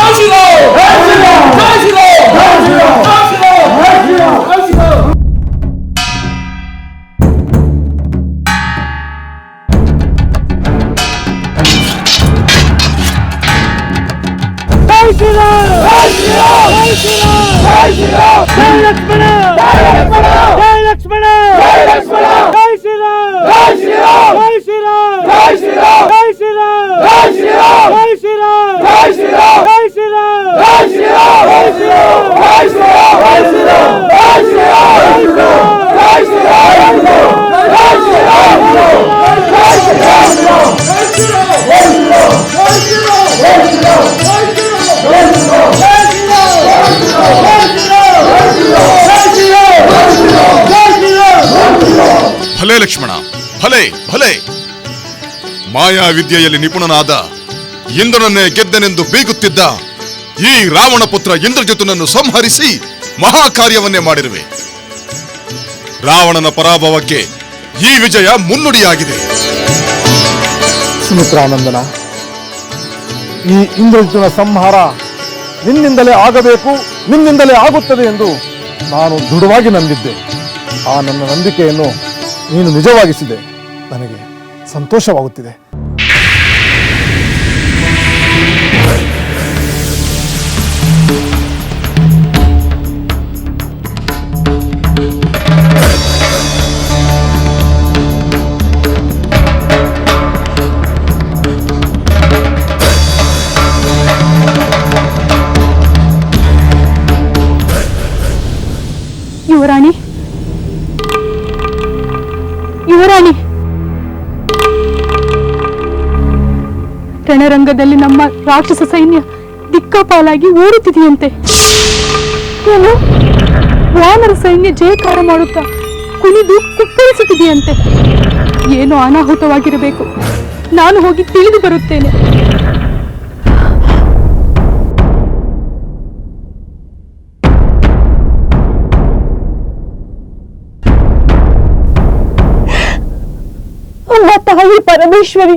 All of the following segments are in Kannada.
가시고! 가시고! 가시고! 가시고! 가시고! 가시고! 가시고! 가시고! 가시고! 가시고! ಲಕ್ಷ್ಮಣ, ಭಲೆ ಭಲೆ. ಮಾಯಾ ವಿದ್ಯೆಯಲ್ಲಿ ನಿಪುಣನಾದ ಇಂದ್ರನನ್ನೇ ಗೆದ್ದನೆಂದು ಬೀಗುತ್ತಿದ್ದ ಈ ರಾವಣ ಪುತ್ರ ಇಂದ್ರಜಿತನನ್ನು ಸಂಹರಿಸಿ ಮಹಾಕಾರ್ಯವನ್ನೇ ಮಾಡಿರುವೆ. ರಾವಣನ ಪರಾಭವಕ್ಕೆ ಈ ವಿಜಯ ಮುನ್ನುಡಿಯಾಗಿದೆ. ಸುಮಿತ್ರಾನಂದನ, ಈ ಇಂದ್ರಜಿತನ ಸಂಹಾರ ನಿನ್ನಿಂದಲೇ ಆಗಬೇಕು, ನಿನ್ನಿಂದಲೇ ಆಗುತ್ತದೆ ಎಂದು ನಾನು ದೃಢವಾಗಿ ನಂಬಿದ್ದೆ. ಆ ನನ್ನ ನಂಬಿಕೆಯನ್ನು ನೀನು ನಿಜವಾಗಿಸಿದೆ. ನನಗೆ ಸಂತೋಷವಾಗುತ್ತಿದೆ. ಯುವರಾಣಿ ಯುವರಾಣಿ. ರಣರಂಗದಲ್ಲಿ ನಮ್ಮ ರಾಕ್ಷಸ ಸೈನ್ಯ ದಿಕ್ಕಾಪಾಲಾಗಿ ಓಡುತ್ತಿದೆಯಂತೆ. ಏನು? ವಾನರ ಸೈನ್ಯ ಜಯಕಾರ ಮಾಡುತ್ತಾ ಕುಣಿದು ಕುಪ್ಪಳಿಸುತ್ತಿದೆಯಂತೆ. ಏನು ಅನಾಹುತವಾಗಿರಬೇಕು? ನಾನು ಹೋಗಿ ತಿಳಿದು ಬರುತ್ತೇನೆ. ತಾಯಿ ಪರಮೇಶ್ವರಿ.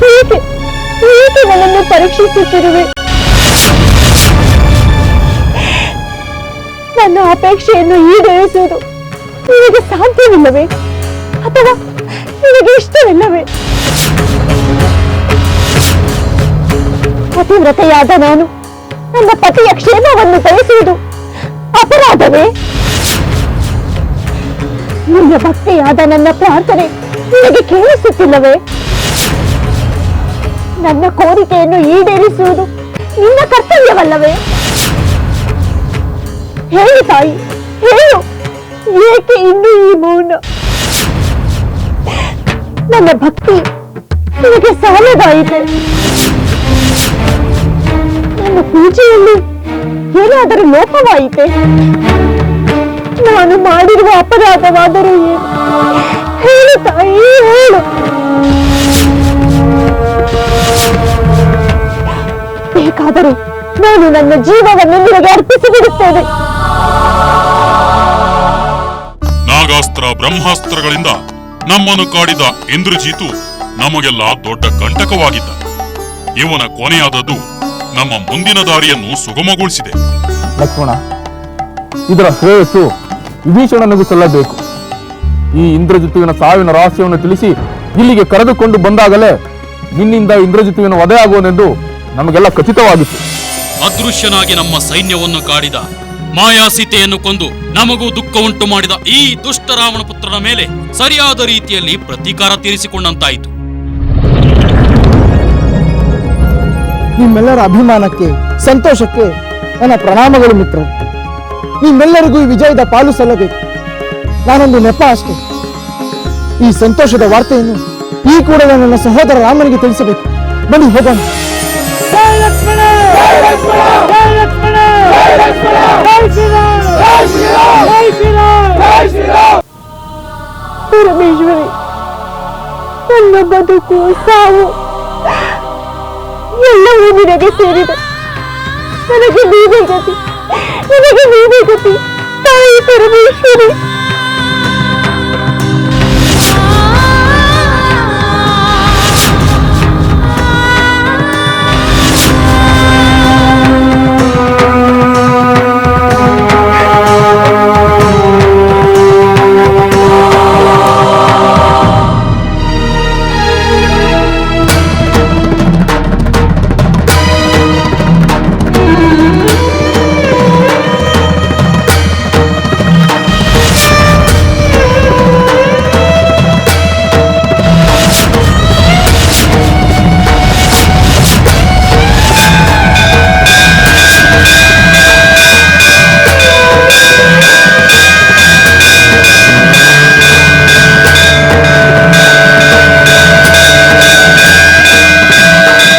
ಹೇಗೆ ಹೇಗೆ ನನ್ನನ್ನು ಪರೀಕ್ಷಿಸುತ್ತಿರುವೆ? ನನ್ನ ಅಪೇಕ್ಷೆಯನ್ನು ಈಡೇರಿಸುವುದು ನಿನಗೆ ಸಾಧ್ಯವಿಲ್ಲವೇ? ಅಥವಾ ನಿನಗೆ ಇಷ್ಟವಿಲ್ಲವೇ? ಪತಿವ್ರತೆಯಾದ ನಾನು ನನ್ನ ಪತಿಯ ಕ್ಷೇಮವನ್ನು ಬಯಸುವುದು ಅಪರಾಧವೇ? ನಿನ್ನ ಭಕ್ತಿಯಾದ ನನ್ನ ಪ್ರಾರ್ಥನೆ ನಿನಗೆ ಕೇಳಿಸುತ್ತಿಲ್ಲವೇ? ನನ್ನ ಕೋರಿಕೆಯನ್ನು ಈಡೇರಿಸುವುದು ನಿನ್ನ ಕರ್ತವ್ಯವಲ್ಲವೇ? ಹೇಳು ತಾಯಿ, ಹೇಳು. ಏಕೆ ಇನ್ನು ಈ ಮೌನ? ನನ್ನ ಭಕ್ತಿ ನಿನಗೆ ಸಾಲದಾಯಿತೆ ನನ್ನ ಪೂಜೆಯಲ್ಲಿ ಏನಾದರೂ ಲೋಪವಾಯಿತೆ? ನಾನು ಮಾಡಿರುವ ಅಪರಾಧವಾದರೂ ಏನು? ಹೇಳು ತಾಯಿ ಹೇಳು. ಬೇಕಾದರೆ ನಾನು ನನ್ನ ಜೀವವನ್ನು ನಿಮಗೆ ಅರ್ಪಿಸಿ ಬಿಡುತ್ತೇನೆ. ನಾಗಾಸ್ತ್ರ ಬ್ರಹ್ಮಾಸ್ತ್ರಗಳಿಂದ ನಮ್ಮನ್ನು ಕಾಡಿದ ಇಂದ್ರಜೀತು ನಮಗೆಲ್ಲ ದೊಡ್ಡ ಕಂಟಕವಾಗಿದ್ದ. ಇವನ ಕೊನೆಯಾದದ್ದು ನಮ್ಮ ಮುಂದಿನ ದಾರಿಯನ್ನು ಸುಗಮಗೊಳಿಸಿದೆ. ಲಕ್ಷ್ಮಣ ಇದರ ಶ್ರೇಯಸ್ಸು ವಿಭೀಷಣನಿಗೂ ಸಲ್ಲಬೇಕು. ಈ ಇಂದ್ರಜಿತುವಿನ ಸಾವಿನ ರಹಸ್ಯವನ್ನು ತಿಳಿಸಿ ಇಲ್ಲಿಗೆ ಕರೆದುಕೊಂಡು ಬಂದಾಗಲೇ ನಿನ್ನಿಂದ ಇಂದ್ರಜಿತುವಿನ ವಧೆ ಆಗುವನೆಂದು ನಮಗೆಲ್ಲ ಖಚಿತವಾಗಿತ್ತು. ಅದೃಶ್ಯನಾಗಿ ನಮ್ಮ ಸೈನ್ಯವನ್ನು ಕಾಡಿದ ಮಾಯಾಸೀತೆಯನ್ನು ಕೊಂದು ನಮಗೂ ದುಃಖ ಉಂಟು ಮಾಡಿದ ಈ ದುಷ್ಟ ರಾವಣ ಪುತ್ರನ ಮೇಲೆ ಸರಿಯಾದ ರೀತಿಯಲ್ಲಿ ಪ್ರತೀಕಾರ ತೀರಿಸಿಕೊಂಡಂತಾಯಿತು. ನಿಮ್ಮೆಲ್ಲರ ಅಭಿಮಾನಕ್ಕೆ ಸಂತೋಷಕ್ಕೆ ನನ್ನ ಪ್ರಣಾಮಗಳು ಮಿತ್ರರು. ನಿಮ್ಮೆಲ್ಲರಿಗೂ ಈ ವಿಜಯದ ಪಾಲು ಸಲ್ಲಬೇಕು. ನಾನೊಂದು ನೆಪ ಅಷ್ಟೇ. ಈ ಸಂತೋಷದ ವಾರ್ತೆಯನ್ನು ಈ ಕೂಡಲೇ ನನ್ನ ಸಹೋದರ ರಾಮನಿಗೆ ತಿಳಿಸಬೇಕು. ಬನ್ನಿ ಹೋಗೋಣ. ಪರಮೇಶ್ವರಿ ನನ್ನ ಬದುಕು ಸಾವು. ಎಲ್ಲವೂ ನಿನಗೆ ಸೇರಿದೆ. ನನಗೆ ನೀವೇ ಗತಿ. আমাকে বিয়ে করতে তাই তোর